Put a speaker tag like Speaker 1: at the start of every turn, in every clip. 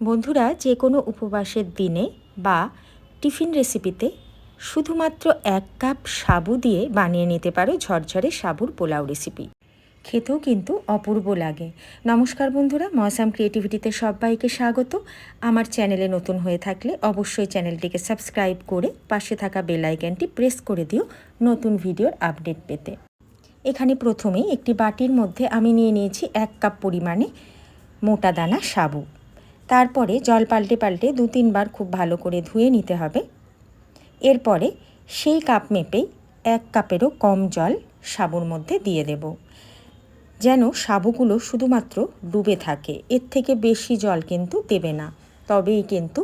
Speaker 1: বন্ধুরা যে কোনো উপবাসের দিনে বা টিফিন রেসিপিতে শুধুমাত্র এক কাপ সাবু দিয়ে বানিয়ে নিতে পারো ঝরঝরে সাবুর পোলাও রেসিপি। খেতেও কিন্তু অপূর্ব লাগে। নমস্কার বন্ধুরা মসাম ক্রিয়েটিভিটিতে সবাইকে স্বাগত। আমার চ্যানেলে নতুন হয়ে থাকলে অবশ্যই চ্যানেলটিকে সাবস্ক্রাইব করে পাশে থাকা বেল আইকনটি প্রেস করে দিও নতুন ভিডিওর আপডেট পেতে। এখানে প্রথমেই একটি বাটির মধ্যে আমি নিয়ে নিয়েছি এক কাপ পরিমাণে মোটা দানা সাবু। তারপরে জল পাল্টে পাল্টে দু তিনবার খুব ভালো করে ধুয়ে নিতে হবে। এরপরে সেই কাপ মেপেই এক কাপেরও কম জল সাবুর মধ্যে দিয়ে দেব। যেন সাবুগুলো শুধুমাত্র ডুবে থাকে, এর থেকে বেশি জল কিন্তু দেবে না, তবেই কিন্তু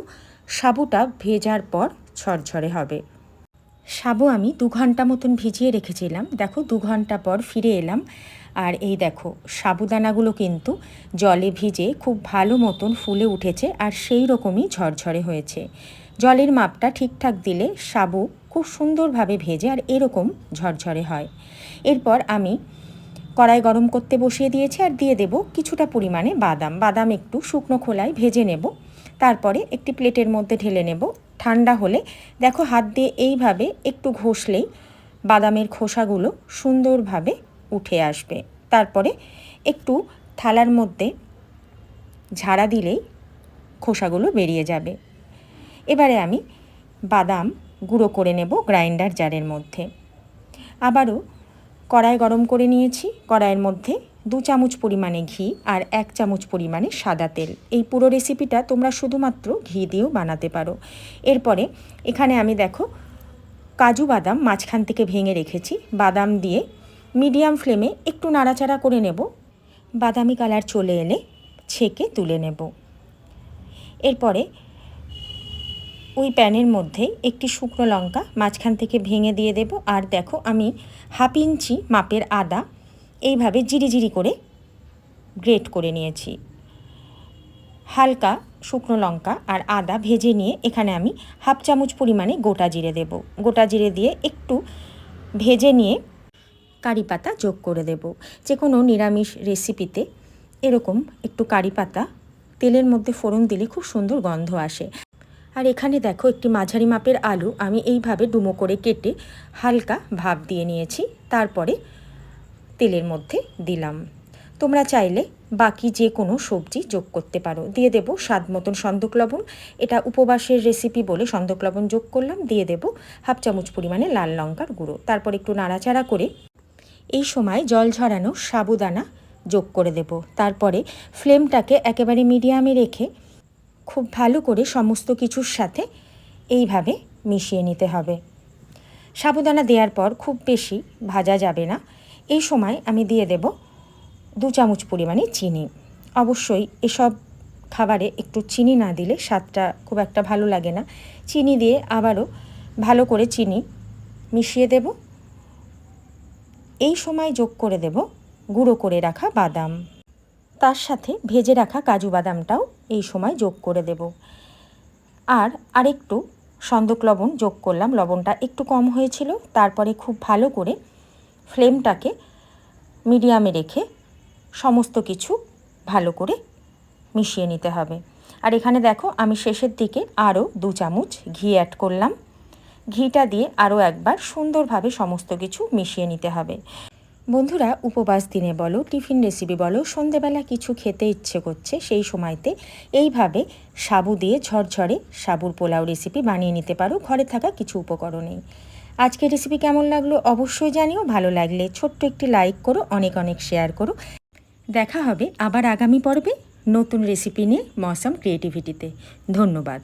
Speaker 1: সাবুটা ভেজার পর ঝরঝরে হবে। সাবু আমি দু ঘণ্টা মতন ভিজিয়ে রেখেছিলাম। দেখো দু ঘণ্টা পর ফিরে এলাম। আর এই দেখো, সাবুদানাগুলো কিন্তু জলে ভিজে খুব ভালো মতন ফুলে উঠেছে আর সেই রকমই ঝরঝরে হয়েছে। জলের মাপটা ঠিকঠাক দিলে সাবু খুব সুন্দরভাবে ভেজে আর এরকম ঝরঝরে হয়। এরপর আমি কড়াই গরম করতে বসিয়ে দিয়েছি আর দিয়ে দেব কিছুটা পরিমাণে বাদাম। বাদাম একটু শুকনো খোলায় ভেজে নেব। তারপরে একটি প্লেটের মধ্যে ঢেলে নেব। ঠান্ডা হলে দেখো হাত দিয়ে এইভাবে একটু ঘষলেই বাদামের খোসাগুলো সুন্দরভাবে উঠে আসবে। তারপরে একটু থালার মধ্যে ঝাড়া দিলেই খোসাগুলো বেরিয়ে যাবে। এবারে আমি বাদাম গুঁড়ো করে নেব গ্রাইন্ডার জারের মধ্যে। আবারও কড়াই গরম করে নিয়েছি। কড়াইয়ের মধ্যে দু চামচ পরিমাণে ঘি আর এক চামচ পরিমাণে সাদা তেল। এই পুরো রেসিপিটা তোমরা শুধুমাত্র ঘি দিয়েও বানাতে পারো। এরপরে এখানে আমি দেখো কাজু বাদাম মাঝখান থেকে ভেঙে রেখেছি। বাদাম দিয়ে মিডিয়াম ফ্লেমে একটু নাড়াচাড়া করে নেব। বাদামি কালার চলে এলে ছেঁকে তুলে নেব। এরপরে ওই প্যানের মধ্যে একটি শুকনো লঙ্কা মাঝখান থেকে ভেঙে দিয়ে দেব। আর দেখো আমি হাফ ইঞ্চি মাপের আদা এইভাবে জিরি জিরি করে গ্রেট করে নিয়েছি। হালকা শুকনো লঙ্কা আর আদা ভেজে নিয়ে এখানে আমি হাফ চামচ পরিমাণে গোটা জিরে দেব। গোটা জিরে দিয়ে একটু ভেজে নিয়ে কারি পাতা যোগ করে দেব। যে কোনো নিরামিষ রেসিপিতে এরকম একটু কারি পাতা তেলের মধ্যে ফোড়ন দিলে খুব সুন্দর গন্ধ আসে। আর এখানে দেখো একটি মাঝারি মাপের আলু আমি এইভাবে ডুমো করে কেটে হালকা ভাপ দিয়ে নিয়েছি, তারপরে তেলের মধ্যে দিলাম। তোমরা চাইলে বাকি যে কোনো সবজি যোগ করতে পারো। দিয়ে দেব স্বাদ মতন সন্দক লবণ, এটা উপবাসের রেসিপি বলে সন্দক লবণ যোগ করলাম, দিয়ে দেব হাফ চামচ পরিমাণে লাল লঙ্কার গুঁড়ো। তারপর একটু নাড়াচাড়া করে এই সময় জল ঝরানো সাবুদানা যোগ করে দেব। তারপরে ফ্লেমটাকে একেবারে মিডিয়ামে রেখে খুব ভালো করে সমস্ত কিছুর সাথে এইভাবে মিশিয়ে নিতে হবে। সাবুদানা দেওয়ার পর খুব বেশি ভাজা যাবে না। এই সময় আমি দিয়ে দেব দু চামচ পরিমাণে চিনি। অবশ্যই এসব খাবারে একটু চিনি না দিলে স্বাদটা খুব একটা ভালো লাগে না। চিনি দিয়ে আবারও ভালো করে চিনি মিশিয়ে দেব। এই সময় যোগ করে দেব গুঁড়ো করে রাখা বাদাম। তার সাথে ভেজে রাখা কাজু বাদামটাও এই সময় যোগ করে দেব। আর আরেকটু সন্দক লবণ যোগ করলাম, লবণটা একটু কম হয়েছিল, তারপরে খুব ভালো করে ফ্লেমটাকে মিডিয়ামে রেখে সমস্ত কিছু ভালো করে মিশিয়ে নিতে হবে। আর এখানে দেখো আমি শেষের দিকে আরও দু চামচ ঘি অ্যাড করলাম। ঘিটা দিয়ে আরও একবার সুন্দরভাবে সমস্ত কিছু মিশিয়ে নিতে হবে। বন্ধুরা, উপবাস দিনে বলো, টিফিন রেসিপি বলো, সন্ধেবেলা কিছু খেতে ইচ্ছে করছে, সেই সময়তে এইভাবে সাবু দিয়ে ঝরঝরে সাবুর পোলাও রেসিপি বানিয়ে নিতে পারো, ঘরে থাকা কিছু উপকরণেই আজকের রেসিপি কেমন লাগল অবশ্যই জানিও, ভালো লাগলে ছোট্ট একটি লাইক করো, অনেক অনেক শেয়ার করো। দেখা হবে আবার আগামী পর্বে নতুন রেসিপি নিয়ে মৌসাম ক্রিয়েটিভিটিতে ধন্যবাদ।